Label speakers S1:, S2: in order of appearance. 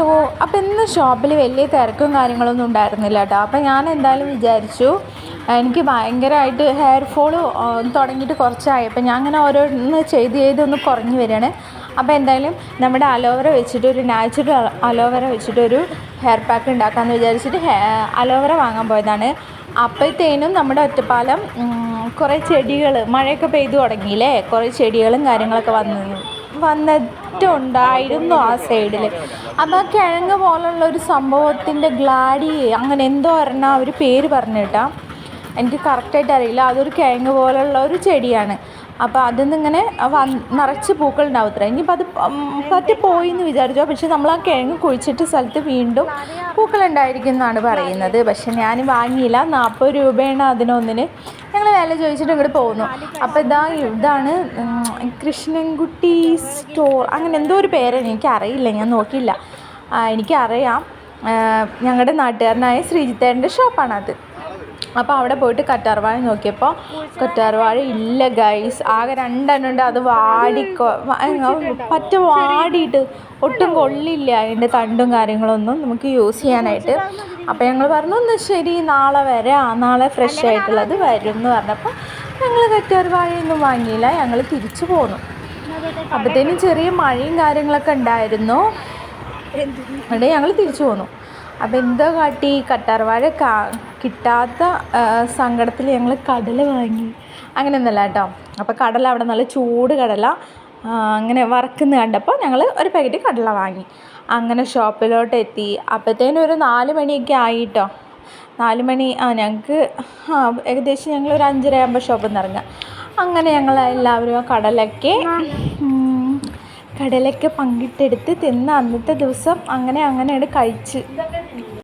S1: Hello അപ്പം ഇന്ന് ഷോപ്പിൽ വലിയ തിരക്കും കാര്യങ്ങളൊന്നും ഉണ്ടായിരുന്നില്ല കേട്ടോ അപ്പം ഞാൻ എന്തായാലും വിചാരിച്ചു എനിക്ക് ഭയങ്കരമായിട്ട് ഹെയർ ഫോൾ തുടങ്ങിയിട്ട് കുറച്ചായി. അപ്പം ഞാൻ അങ്ങനെ ഓരോന്ന് ചെയ്ത് ചെയ്ത് ഒന്ന് കുറഞ്ഞു വരികയാണ്. അപ്പോൾ എന്തായാലും നമ്മുടെ അലോവറ വെച്ചിട്ട് ഒരു നാച്ചുറൽ അലോവറ വെച്ചിട്ട് ഒരു ഹെയർ പാക്ക് ഉണ്ടാക്കാമെന്ന് വിചാരിച്ചിട്ട് അലോവറ വാങ്ങാൻ പോയതാണ്. അപ്പോഴത്തേനും നമ്മുടെ ഒറ്റപ്പാലം കുറേ ചെടികൾ മഴയൊക്കെ പെയ്തു തുടങ്ങിയില്ലേ? കുറേ ചെടികളും കാര്യങ്ങളൊക്കെ വന്നു. വന്നിട്ടുണ്ടായിരുന്നു ആ സൈഡിൽ അപ്പോൾ ആ കിഴങ്ങ് പോലുള്ള ഒരു സംഭവത്തിന്റെ ഗ്ലാഡി അങ്ങനെ എന്തോ ഒരെണ്ണം അവർ പേര് പറഞ്ഞിട്ടാ. എനിക്ക് കറക്റ്റായിട്ട് അറിയില്ല. അതൊരു കിഴങ്ങ് പോലുള്ള ഒരു ചെടിയാണ്. അപ്പോൾ അതിൽ നിന്നിങ്ങനെ നിറച്ച് പൂക്കളുണ്ടാവും അത്ര ഇനിയിപ്പോൾ അത് പറ്റി പോയി എന്ന് വിചാരിച്ചോ. പക്ഷെ നമ്മൾ ആ കിഴങ്ങ് കുഴിച്ചിട്ട് സ്ഥലത്ത് വീണ്ടും പൂക്കളുണ്ടായിരിക്കും എന്നാണ് പറയുന്നത്. പക്ഷെ ഞാൻ വാങ്ങിയില്ല. നാൽപ്പത് രൂപയാണ് അതിനൊന്നിന്. വില ചോദിച്ചിട്ട് ഇങ്ങോട്ട് പോകുന്നു അപ്പോൾ ഇതാ ഇതാണ് കൃഷ്ണൻകുട്ടി സ്റ്റോർ. അങ്ങനെ എന്തോ ഒരു പേരാണ് എനിക്കറിയില്ല ഞാൻ നോക്കിയില്ല. എനിക്കറിയാം. ഞങ്ങളുടെ നാട്ടുകാരനായ ശ്രീജിത്തേന്റെ ഷോപ്പാണത് അപ്പോൾ അവിടെ പോയിട്ട് കറ്റാർവാഴ നോക്കിയപ്പോൾ കറ്റാർവാഴ ഇല്ല ഗൈസ് ആകെ രണ്ടെണ്ണം ഉണ്ട് അത് വാടിക്കോ പറ്റ വാടിയിട്ട് ഒട്ടും കൊള്ളില്ല അതിന്റെ തണ്ടും കാര്യങ്ങളൊന്നും നമുക്ക് യൂസ് ചെയ്യാനായിട്ട്. അപ്പോൾ ഞങ്ങൾ പറഞ്ഞു എന്നാൽ ശരി നാളെ വരാം. നാളെ ഫ്രഷ് ആയിട്ടുള്ളത് വരും. എന്ന് പറഞ്ഞപ്പോൾ ഞങ്ങൾ കറ്റാർവാഴയൊന്നും വാങ്ങിയില്ല. ഞങ്ങൾ തിരിച്ചു പോന്നു. അപ്പോഴത്തേനും ചെറിയ മഴയും കാര്യങ്ങളൊക്കെ ഉണ്ടായിരുന്നു. അവിടെ ഞങ്ങൾ തിരിച്ചു പോന്നു. അപ്പോൾ എന്തോ കാട്ടി കറ്റാർ കാ കിട്ടാത്ത സങ്കടത്തിൽ ഞങ്ങൾ കടല വാങ്ങി. അങ്ങനെയൊന്നുമല്ല കേട്ടോ. അപ്പോൾ കടല അവിടെ നല്ല ചൂട് കടല. അങ്ങനെ വറക്കുന്ന കണ്ടപ്പോൾ ഞങ്ങൾ ഒരു പാക്കറ്റ് കടല വാങ്ങി. അങ്ങനെ ഷോപ്പിലോട്ട് എത്തി അപ്പോഴത്തേനും ഒരു നാല് മണിയൊക്കെ ആയിട്ടോ. നാല് മണി ആ ഞങ്ങൾക്ക് ആ ഏകദേശം ഞങ്ങൾ ഒരു അഞ്ചര ആകുമ്പോൾ ഷോപ്പിൽ നിന്ന് ഇറങ്ങുക അങ്ങനെ ഞങ്ങൾ എല്ലാവരും ആ കടലൊക്കെ കടലൊക്കെ പങ്കിട്ടെടുത്ത് തിന്ന് അന്നത്തെ ദിവസം അങ്ങനെ അങ്ങനെയാണ് കഴിച്ച്.